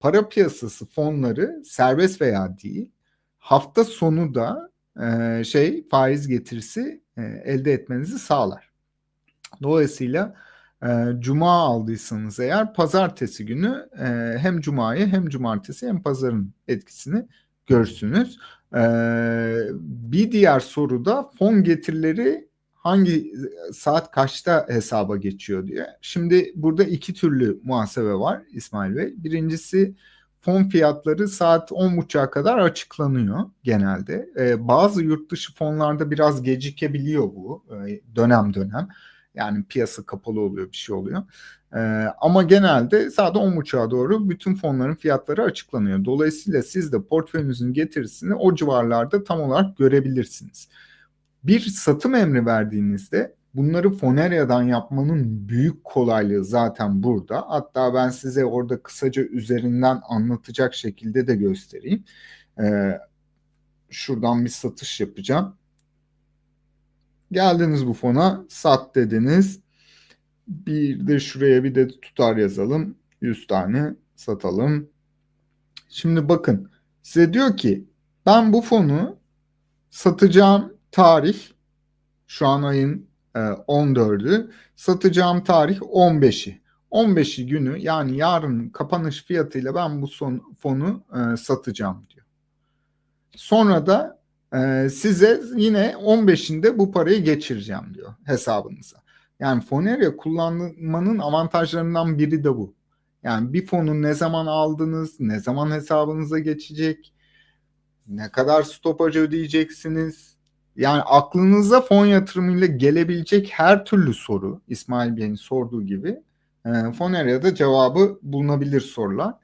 para piyasası fonları serbest veya değil hafta sonu da e, şey faiz getirisi e, elde etmenizi sağlar. Dolayısıyla e, cuma aldıysanız eğer pazartesi günü e, hem cumayı hem cumartesi hem pazarın etkisini görürsünüz. E, bir diğer soru da fon getirileri hangi saat kaçta hesaba geçiyor diye. Şimdi burada iki türlü muhasebe var İsmail Bey. Birincisi fon fiyatları saat 10.30'a kadar açıklanıyor genelde. Ee, bazı yurt dışı fonlarda biraz gecikebiliyor bu e, dönem dönem. Yani piyasa kapalı oluyor bir şey oluyor. Ee, ama genelde saat 10.30'a doğru bütün fonların fiyatları açıklanıyor. Dolayısıyla siz de portföyünüzün getirisini o civarlarda tam olarak görebilirsiniz. Bir satım emri verdiğinizde bunları Foneria'dan yapmanın büyük kolaylığı zaten burada. Hatta ben size orada kısaca üzerinden anlatacak şekilde de göstereyim. Ee, şuradan bir satış yapacağım. Geldiniz bu fona, sat dediniz. Bir de şuraya bir de tutar yazalım. 100 tane satalım. Şimdi bakın size diyor ki ben bu fonu satacağım tarih şu an ayın e, 14'ü satacağım tarih 15'i. 15'i günü yani yarın kapanış fiyatıyla ben bu son, fonu e, satacağım diyor. Sonra da e, size yine 15'inde bu parayı geçireceğim diyor hesabınıza. Yani Foneria kullanmanın avantajlarından biri de bu. Yani bir fonu ne zaman aldınız, ne zaman hesabınıza geçecek, ne kadar stopaj ödeyeceksiniz. Yani aklınıza fon yatırımıyla gelebilecek her türlü soru İsmail Bey'in sorduğu gibi e, Foneria'da cevabı bulunabilir sorular.